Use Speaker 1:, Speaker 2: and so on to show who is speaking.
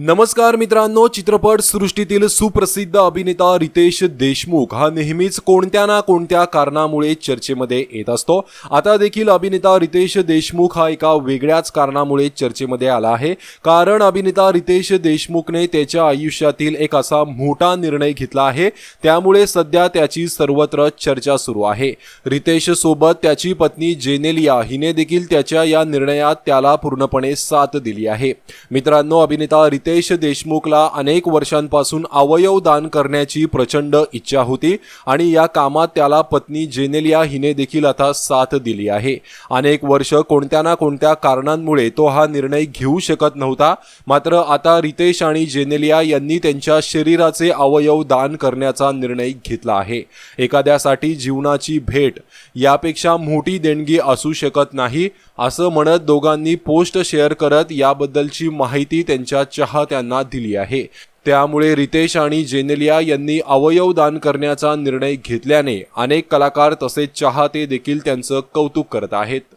Speaker 1: नमस्कार मित्रांनो चित्रपट सृष्टीतील सुप्रसिद्ध अभिनेता रितेश देशमुख हा नेहमीच कोणत्या ना कोणत्या कारणामुळे चर्चेमध्ये येत असतो. आता देखील अभिनेता रितेश देशमुख हा एका वेगळ्याच कारणामुळे चर्चेमध्ये आला आहे. कारण अभिनेता रितेश देशमुखने त्याच्या आयुष्यातील एक असा मोठा निर्णय घेतला आहे. त्यामुळे सध्या त्याची सर्वत्र चर्चा सुरू आहे. रितेश सोबत त्याची पत्नी जेनेलिया हिने देखील त्याच्या या निर्णयात त्याला पूर्णपणे साथ दिली आहे. मित्रांनो अभिनेता रितेश रितेश देशमुखला अनेक वर्षांपासून अवयव दान करण्याची प्रचंड इच्छा होती आणि या कामात त्याला पत्नी जेनेलिया हिने देखील आता साथ दिली आहे. अनेक वर्ष कोणत्या ना कोणत्या कारणांमुळे तो हा निर्णय घेऊ शकत नव्हता. मात्र आता रितेश आणि जेनेलिया यांनी त्यांच्या शरीराचे अवयव दान करण्याचा निर्णय घेतला आहे. एखाद्यासाठी जीवनाची भेट यापेक्षा मोठी देणगी असू शकत नाही असं म्हणत दोघांनी पोस्ट शेअर करत याबद्दलची माहिती त्यांच्या चहा त्यांना दिली आहे. त्यामुळे रितेश आणि जेनेलिया यांनी अवयव दान करण्याचा निर्णय घेतल्याने अनेक कलाकार तसेच चाहते देखील त्यांचं कौतुक करत आहेत.